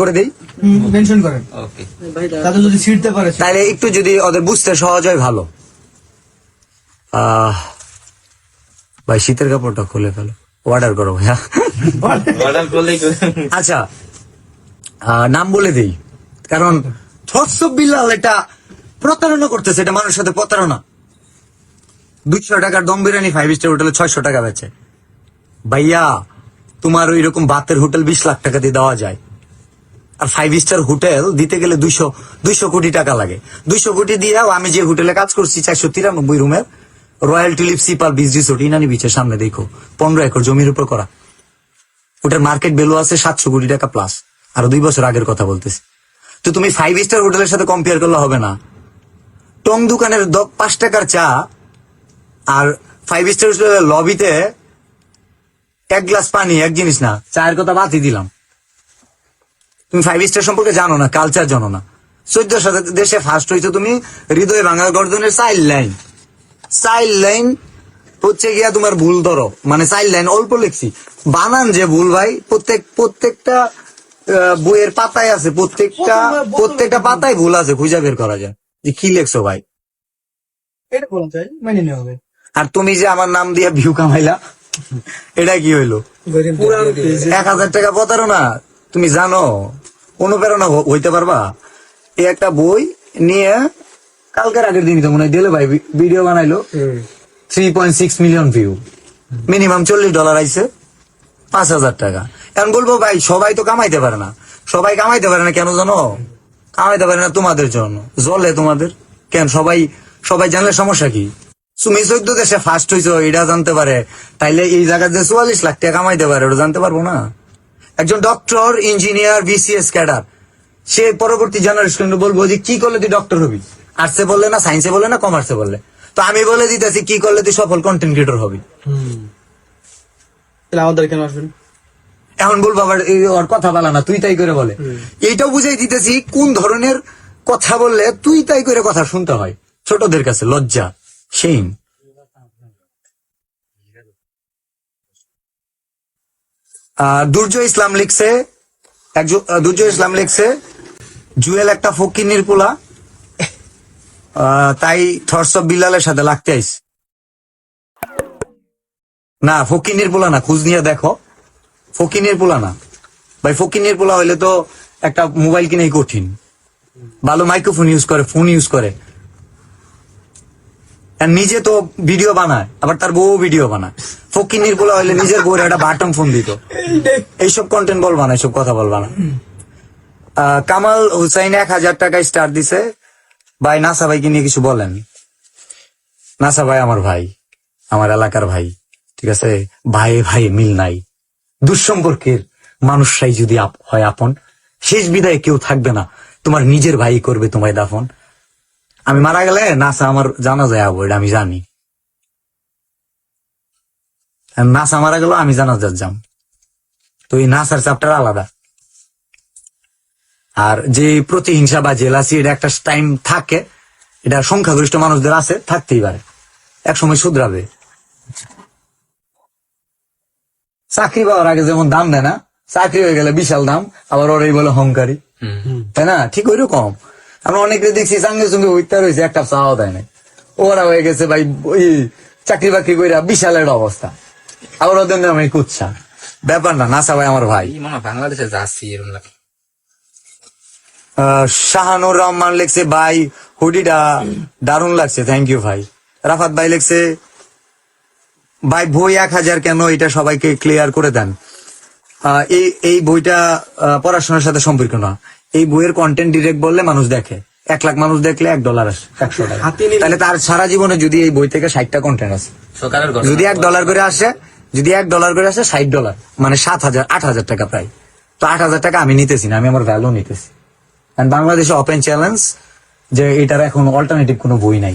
করে দেই? মেনশন করেন। ওকে তাতে যদি ছিঁড়তে পারে তাহলে একটু যদি ওদের বুঝতে সহজ হয় ভালো। আহ, ভাই শীতের কাপড়টা খুলে ফেলো। অর্ডার করো ভাইয়া। অর্ডার করলেই আচ্ছা আহ, নাম বলে দেই। কারণ থটস বিল্লাল এটা প্রতারণা করতেছে এটা মানুষের সাথে প্রতারণা। দুইশো টাকার দম বিরিয়ানি ফাইভ স্টার হোটেলে ছয়শো টাকা বেচে। ভাইয়া তোমার ওই রকম বাতের হোটেল বিশ লাখ টাকা দিয়ে দেওয়া যায়। আর ফাইভ স্টার হোটেল দিতে গেলে দুইশো দুইশো কোটি টাকা লাগে। দুইশো কোটি দিয়েও আমি যে হোটেলে কাজ করছি, চারশো তিরানব্বই রুমের royal tulip sea pearl beach resort Inani বিচের সামনে, দেখো, পনেরো একর জমির উপর করা। ওটার মার্কেট ভ্যালু আছে সাতশো কোটি টাকা প্লাস আর দুই বছর আগের কথা বলতেছি। তো তুমি ফাইভ স্টার হোটেলের সাথে কম্পেয়ার করলে হবে না। টং দোকানের পাঁচ টাকার চা আর ফাইভ স্টার লবিতে এক গ্লাস পানি, এক জিনিস না, চায়ের কথা বাদই দিলাম। তুমি ফাইভ স্টার সম্পর্কে জানো না কালচার জানো না। চোদ্দ শতক দেশে ফার্স্ট হয়েছে তুমি হৃদয় ভাঙা গর্দনের চাইল্ড লাইন চাইল্ড লাইন হচ্ছে গিয়া তোমার ভুল ধরো মানে চাইল্ড লাইন অল্প লিখছি। বানান যে ভুল ভাই প্রত্যেক প্রত্যেকটা বইয়ের পাতায় আছে প্রত্যেকটা প্রত্যেকটা পাতায় ভুল আছে খুঁজে বের করা যায়। যে কি লেখছো ভাই? এটা বলা যায় মেনে নেওয়া হবে। আর তুমি যে আমার নাম দিয়ে ভিউ কামাইলা এটা কি হইল? এক হাজার টাকা প্রতারণা তুমি জানো? অনুপ্রেরণা হইতে পারবা। এই একটা বই নিয়ে কালকের আগের দিনই তো মনে হয় দিলে ভাই ভিডিও বানাইলো। Three point six million view minimum চল্লিশ ডলার আইছে পাঁচ হাজার টাকা। এখন বলব ভাই সবাই তো কামাইতে পারে না। সবাই কামাইতে পারে না কেন জানো? কামাইতে পারে না তোমাদের জন্য। জলে তোমাদের। কেন? সবাই সবাই জানলে সমস্যা কি? তুমি চোদ্দ দেশে ফার্স্ট হইছো এটা জানতে পারে। তাইলে এই জায়গায় যে চুয়াল্লিশ লাখ টাকা কামাইতে পারে ওটা জানতে পারব না? একজন ডক্টর ইঞ্জিনিয়ার বিসিএস ক্যাডার। সে পরবর্তী জেনারেশন বলব যে কি করলে তুই ডক্টর হবি? আর্টসে বললে না সায়েন্সে বললে না কমার্সে বললে? তো আমি বলে দিতেছি কি করলে তুই সফল কন্টেন্ট ক্রিয়েটর হবি? আমাদের কেন আসবেন? এখন বলব আবার ওর কথা বলা না তুই তাই করে বলে। এইটাও বুঝাই দিতেছি কোন ধরনের কথা বললে তুই তাই করে কথা শুনতে হয়। ছোটদের কাছে লজ্জা সেইম দুর্জয় ইসলাম লিখছে একজন দুর্জয় ইসলাম লিখছে জুয়েল একটা ফকিনির পোলা আহ, তাই থর্স বিল্লালের সাথে লাগতে আইস না ফকিনির পোলা না খুঁজ নিয়ে দেখো। ফকিনের পোলা না। ভাই ফকিনের পোলা হইলে তো একটা মোবাইল কিনেই কঠিন। ভালো মাইক্রোফোন ইউজ করে ফোন ইউজ করে। নিজে তো ভিডিও বানায়, আবার তার বউ ভিডিও বানায়। ফকিনের পোলা হইলে নিজের বউয়ের একটা বাটন ফোন দিত। এইসব কন্টেন্ট বলবা না এইসব কথা বলবা না কামাল হুসাইন এক হাজার টাকায় স্টার দিছে। ভাই, নাসা ভাইকে নিয়ে কিছু বলেন। নাসা ভাই আমার ভাই, আমার এলাকার ভাই, ঠিক আছে? ভাই ভাই, মিল নাই। দুঃসম্পর্কের মানুষরাই যদি হয় আপন, শেষ বিদায় কেউ থাকবে না। তোমার নিজের ভাই করবে তোমায় দাফন। আমি মারা গেলে নাসা আমার জানা যায় আবো এটা আমি জানি। নাসা মারা গেল আমি জানা যাম। তো এই নাসার চ্যাপ্টার আলাদা। আর যে প্রতিহিংসা বা জেলাসি এটা একটা টাইম থাকে এটা সংখ্যাগরিষ্ঠ মানুষদের আছে থাকতেই পারে। এক সময় শুধরাবে। চাকরি পাওয়ার আগে যেমন দাম দেয় না চাকরি হয়ে গেলে বিশাল দাম আবার ওরাই বলে হংকারি। তাই না? ঠিক ওই রকম আমরা অনেকে দেখছি সঙ্গে সঙ্গে উঠতে রয়েছে একটা চাওয়া দেয় না ওরা হয়ে গেছে ভাই ওই চাকরি বাকরি কইরা বিশাল একটা অবস্থা। আবার ওদের নামে কুচ্ছা ব্যাপার না নাসা ভাই আমার ভাই। বাংলাদেশে যাচ্ছি এরকম শাহানুর রহমান লেখছে ভাই হুডিটা দারুণ লাগছে থ্যাংক ইউ ভাই। রাফাত ভাই লেখছে ভাই বই এক হাজার কেন? এটা সবাইকে ক্লিয়ার করে দেন। আহ, এই এই বইটা পড়াশোনার সাথে সম্পর্ক না। এই বইয়ের কন্টেন্ট ডিরেক্ট বললে মানুষ দেখে। এক লাখ মানুষ দেখলে এক ডলার আসে একশো টাকা। তাহলে তার সারা জীবনে যদি এই বই থেকে ষাটটা কন্টেন্ট আসে যদি এক ডলার করে আসে যদি এক ডলার করে আসে ষাট ডলার মানে সাত হাজার আট হাজার টাকা প্রায়। তো আট হাজার টাকা আমি নিতেছি না আমি আমার ভ্যালু নিতেছি। কারণ বাংলাদেশে ওপেন চ্যালেঞ্জ যে এটার এখন অল্টারনেটিভ কোনো বই নাই।